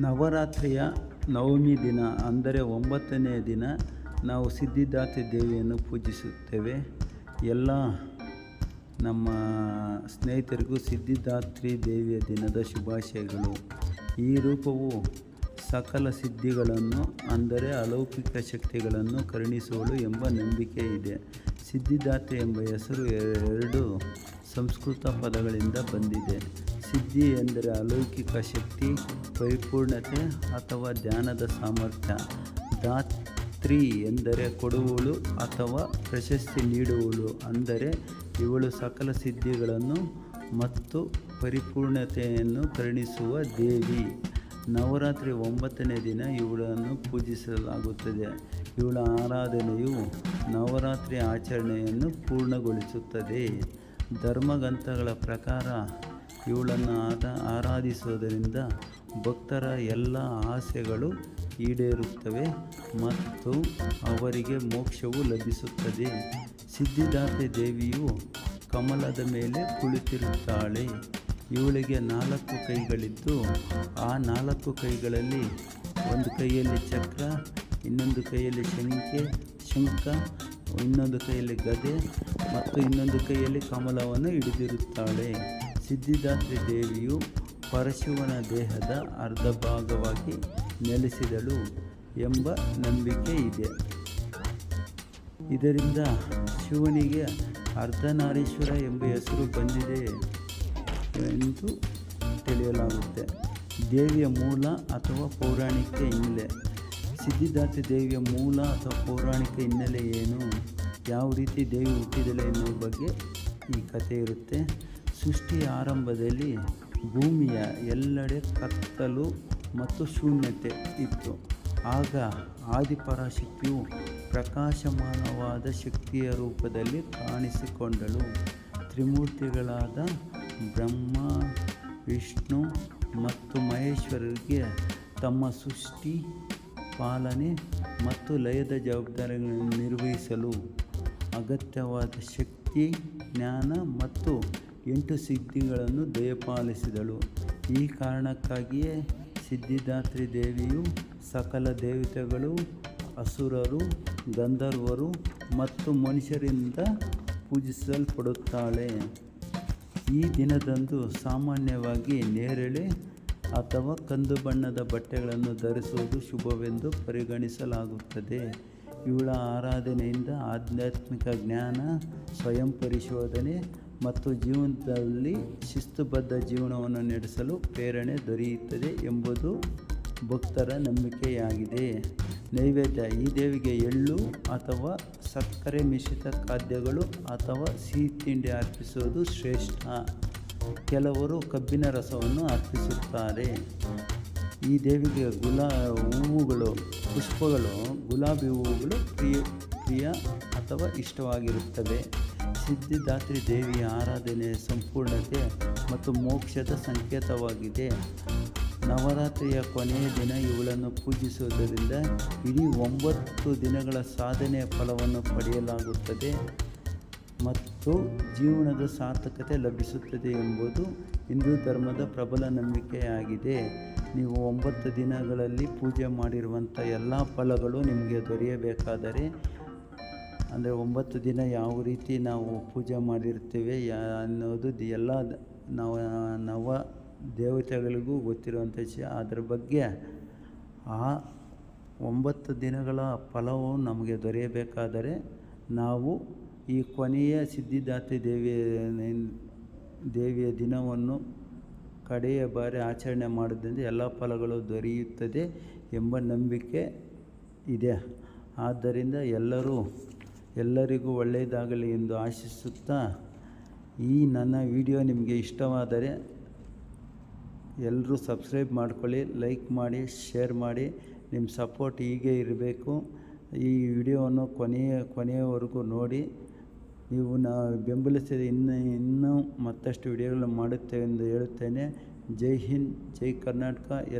ನವರಾತ್ರಿಯ ನವಮಿ ದಿನ ಅಂದರೆ ಒಂಬತ್ತನೆಯ ದಿನ ನಾವು ಸಿದ್ಧಿದಾತ್ರಿ ದೇವಿಯನ್ನು ಪೂಜಿಸುತ್ತೇವೆ. ಎಲ್ಲ ನಮ್ಮ ಸ್ನೇಹಿತರಿಗೂ ಸಿದ್ಧಿದಾತ್ರಿ ದೇವಿಯ ದಿನದ ಶುಭಾಶಯಗಳು. ಈ ರೂಪವು ಸಕಲ ಸಿದ್ಧಿಗಳನ್ನು ಅಂದರೆ ಅಲೌಕಿಕ ಶಕ್ತಿಗಳನ್ನು ಕರುಣಿಸುವಳು ಎಂಬ ನಂಬಿಕೆ ಇದೆ. ಸಿದ್ಧಿದಾತ್ರಿ ಎಂಬ ಹೆಸರು ಎರಡು ಸಂಸ್ಕೃತ ಪದಗಳಿಂದ ಬಂದಿದೆ. ಸಿದ್ಧಿ ಎಂದರೆ ಅಲೌಕಿಕ ಶಕ್ತಿ, ಪರಿಪೂರ್ಣತೆ ಅಥವಾ ಧ್ಯಾನದ ಸಾಮರ್ಥ್ಯ. ದಾತ್ರಿ ಎಂದರೆ ಕೊಡುವಳು ಅಥವಾ ಪ್ರಶಸ್ತಿ ನೀಡುವಳು. ಅಂದರೆ ಇವಳು ಸಕಲ ಸಿದ್ಧಿಗಳನ್ನು ಮತ್ತು ಪರಿಪೂರ್ಣತೆಯನ್ನು ಕರುಣಿಸುವ ದೇವಿ. ನವರಾತ್ರಿ ಒಂಬತ್ತನೇ ದಿನ ಇವಳನ್ನು ಪೂಜಿಸಲಾಗುತ್ತದೆ. ಇವಳ ಆರಾಧನೆಯು ನವರಾತ್ರಿ ಆಚರಣೆಯನ್ನು ಪೂರ್ಣಗೊಳಿಸುತ್ತದೆ. ಧರ್ಮಗ್ರಂಥಗಳ ಪ್ರಕಾರ ಇವಳನ್ನು ಆದ ಆರಾಧಿಸುವುದರಿಂದ ಭಕ್ತರ ಎಲ್ಲ ಆಸೆಗಳು ಈಡೇರುತ್ತವೆ ಮತ್ತು ಅವರಿಗೆ ಮೋಕ್ಷವು ಲಭಿಸುತ್ತದೆ. ಸಿದ್ಧಿದಾತೆ ದೇವಿಯು ಕಮಲದ ಮೇಲೆ ಕುಳಿತಿರುತ್ತಾಳೆ. ಇವಳಿಗೆ ನಾಲ್ಕು ಕೈಗಳಿದ್ದು, ಆ ನಾಲ್ಕು ಕೈಗಳಲ್ಲಿ ಒಂದು ಕೈಯಲ್ಲಿ ಚಕ್ರ, ಇನ್ನೊಂದು ಕೈಯಲ್ಲಿ ಶಂಕೆ ಶಂಖ ಇನ್ನೊಂದು ಕೈಯಲ್ಲಿ ಗದೆ ಮತ್ತು ಇನ್ನೊಂದು ಕೈಯಲ್ಲಿ ಕಮಲವನ್ನು ಹಿಡಿದಿರುತ್ತಾಳೆ. ಸಿದ್ಧಿದಾತ್ರಿ ದೇವಿಯು ಪರಶಿವನ ದೇಹದ ಅರ್ಧ ಭಾಗವಾಗಿ ನೆಲೆಸಿದಳು ಎಂಬ ನಂಬಿಕೆ ಇದೆ. ಇದರಿಂದ ಶಿವನಿಗೆ ಅರ್ಧನಾರೀಶ್ವರ ಎಂಬ ಹೆಸರು ಬಂದಿದೆ. ಎಂದು ತಿಳಿಯಲಾಗುತ್ತೆ. ದೇವಿಯ ಮೂಲ ಅಥವಾ ಪೌರಾಣಿಕ ಹಿನ್ನೆಲೆ. ಸಿದ್ಧಿದಾತ್ರಿ ದೇವಿಯ ಮೂಲ ಅಥವಾ ಪೌರಾಣಿಕ ಹಿನ್ನೆಲೆ ಏನು? ಯಾವ ರೀತಿ ದೇವಿ ಹುಟ್ಟಿದಳೆ ಎನ್ನುವ ಬಗ್ಗೆ ಈ ಕಥೆ ಇರುತ್ತೆ. ಸೃಷ್ಟಿಯ ಆರಂಭದಲ್ಲಿ ಭೂಮಿಯ ಎಲ್ಲೆಡೆ ಕತ್ತಲು ಮತ್ತು ಶೂನ್ಯತೆ ಇತ್ತು. ಆಗ ಆದಿಪರಾಶಕ್ತಿಯು ಪ್ರಕಾಶಮಾನವಾದ ಶಕ್ತಿಯ ರೂಪದಲ್ಲಿ ಕಾಣಿಸಿಕೊಂಡಳು. ತ್ರಿಮೂರ್ತಿಗಳಾದ ಬ್ರಹ್ಮ, ವಿಷ್ಣು ಮತ್ತು ಮಹೇಶ್ವರರಿಗೆ ತಮ್ಮ ಸೃಷ್ಟಿ, ಪಾಲನೆ ಮತ್ತು ಲಯದ ಜವಾಬ್ದಾರಿಗಳನ್ನು ನಿರ್ವಹಿಸಲು ಅಗತ್ಯವಾದ ಶಕ್ತಿ, ಜ್ಞಾನ ಮತ್ತು ಎಂಟು ಸಿದ್ಧಿಗಳನ್ನು ದಯಪಾಲಿಸಿದಳು. ಈ ಕಾರಣಕ್ಕಾಗಿಯೇ ಸಿದ್ಧಿದಾತ್ರಿ ದೇವಿಯು ಸಕಲ ದೇವತೆಗಳು, ಅಸುರರು, ಗಂಧರ್ವರು ಮತ್ತು ಮನುಷ್ಯರಿಂದ ಪೂಜಿಸಲ್ಪಡುತ್ತಾಳೆ. ಈ ದಿನದಂದು ಸಾಮಾನ್ಯವಾಗಿ ನೇರಳೆ ಅಥವಾ ಕಂದು ಬಣ್ಣದ ಬಟ್ಟೆಗಳನ್ನು ಧರಿಸುವುದು ಶುಭವೆಂದು ಪರಿಗಣಿಸಲಾಗುತ್ತದೆ. ಇವಳ ಆರಾಧನೆಯಿಂದ ಆಧ್ಯಾತ್ಮಿಕ ಜ್ಞಾನ, ಸ್ವಯಂ ಪರಿಶೋಧನೆ ಮತ್ತು ಜೀವನದಲ್ಲಿ ಶಿಸ್ತುಬದ್ಧ ಜೀವನವನ್ನು ನಡೆಸಲು ಪ್ರೇರಣೆ ದೊರೆಯುತ್ತದೆ ಎಂಬುದು ಭಕ್ತರ ನಂಬಿಕೆಯಾಗಿದೆ. ನೈವೇದ್ಯ ಈ ದೇವಿಗೆ ಎಳ್ಳು ಅಥವಾ ಸಕ್ಕರೆ ಮಿಶ್ರಿತ ಖಾದ್ಯಗಳು ಅಥವಾ ಸಿಹಿ ತಿಂಡಿ ಅರ್ಪಿಸುವುದು ಶ್ರೇಷ್ಠ. ಕೆಲವರು ಕಬ್ಬಿನ ರಸವನ್ನು ಅರ್ಪಿಸುತ್ತಾರೆ. ಈ ದೇವಿಗೆ ಗುಲಾ ಹೂವುಗಳು, ಪುಷ್ಪಗಳು, ಗುಲಾಬಿ ಹೂವುಗಳು ಪ್ರಿಯ ಪ್ರಿಯ ಅಥವಾ ಇಷ್ಟವಾಗಿರುತ್ತವೆ. ಸಿದ್ಧಿದಾತ್ರಿ ದೇವಿಯ ಆರಾಧನೆ ಸಂಪೂರ್ಣತೆ ಮತ್ತು ಮೋಕ್ಷದ ಸಂಕೇತವಾಗಿದೆ. ನವರಾತ್ರಿಯ ಕೊನೆಯ ದಿನ ಇವುಗಳನ್ನು ಪೂಜಿಸುವುದರಿಂದ ಇಡೀ ಒಂಬತ್ತು ದಿನಗಳ ಸಾಧನೆಯ ಫಲವನ್ನು ಪಡೆಯಲಾಗುತ್ತದೆ ಮತ್ತು ಜೀವನದ ಸಾರ್ಥಕತೆ ಲಭಿಸುತ್ತದೆ ಎಂಬುದು ಹಿಂದೂ ಧರ್ಮದ ಪ್ರಬಲ ನಂಬಿಕೆಯಾಗಿದೆ. ನೀವು ಒಂಬತ್ತು ದಿನಗಳಲ್ಲಿ ಪೂಜೆ ಮಾಡಿರುವಂಥ ಎಲ್ಲ ಫಲಗಳು ನಿಮಗೆ ದೊರೆಯಬೇಕಾದರೆ, ಅಂದರೆ ಒಂಬತ್ತು ದಿನ ಯಾವ ರೀತಿ ನಾವು ಪೂಜೆ ಮಾಡಿರ್ತೇವೆ ಅನ್ನೋದು ಎಲ್ಲ ನವ ನವ ದೇವತೆಗಳಿಗೂ ಗೊತ್ತಿರುವಂಥ ವಿಷಯ ಅದರ ಬಗ್ಗೆ ಆ ಒಂಬತ್ತು ದಿನಗಳ ಫಲವು ನಮಗೆ ದೊರೆಯಬೇಕಾದರೆ ನಾವು ಈ ಕೊನೆಯ ಸಿದ್ಧಿದಾತ್ರಿ ದೇವಿಯ ದೇವಿಯ ದಿನವನ್ನು ಕಡೆಯ ಬಾರಿ ಆಚರಣೆ ಮಾಡೋದ್ರಿಂದ ಎಲ್ಲ ಫಲಗಳು ದೊರೆಯುತ್ತದೆ ಎಂಬ ನಂಬಿಕೆ ಇದೆ. ಆದ್ದರಿಂದ ಎಲ್ಲರೂ, ಎಲ್ಲರಿಗೂ ಒಳ್ಳೆಯದಾಗಲಿ ಎಂದು ಆಶಿಸುತ್ತಾ ಈ ನನ್ನ ವಿಡಿಯೋ ನಿಮಗೆ ಇಷ್ಟವಾದರೆ ಎಲ್ಲರೂ ಸಬ್ಸ್ಕ್ರೈಬ್ ಮಾಡ್ಕೊಳ್ಳಿ, ಲೈಕ್ ಮಾಡಿ, ಶೇರ್ ಮಾಡಿ. ನಿಮ್ಮ ಸಪೋರ್ಟ್ ಹೀಗೆ ಇರಬೇಕು. ಈ ವಿಡಿಯೋವನ್ನು ಕೊನೆಯ, ಕೊನೆಯವರೆಗೂ ನೋಡಿ. ನೀವು ನಾ ಬೆಂಬಲಿಸಿದ ಇನ್ನು, ಇನ್ನೂ ಮತ್ತಷ್ಟು ವಿಡಿಯೋಗಳನ್ನು ಮಾಡುತ್ತೇವೆ ಎಂದು ಹೇಳುತ್ತೇನೆ. ಜೈ ಹಿಂದ್, ಜೈ ಕರ್ನಾಟಕ. ಎಲ್ಲ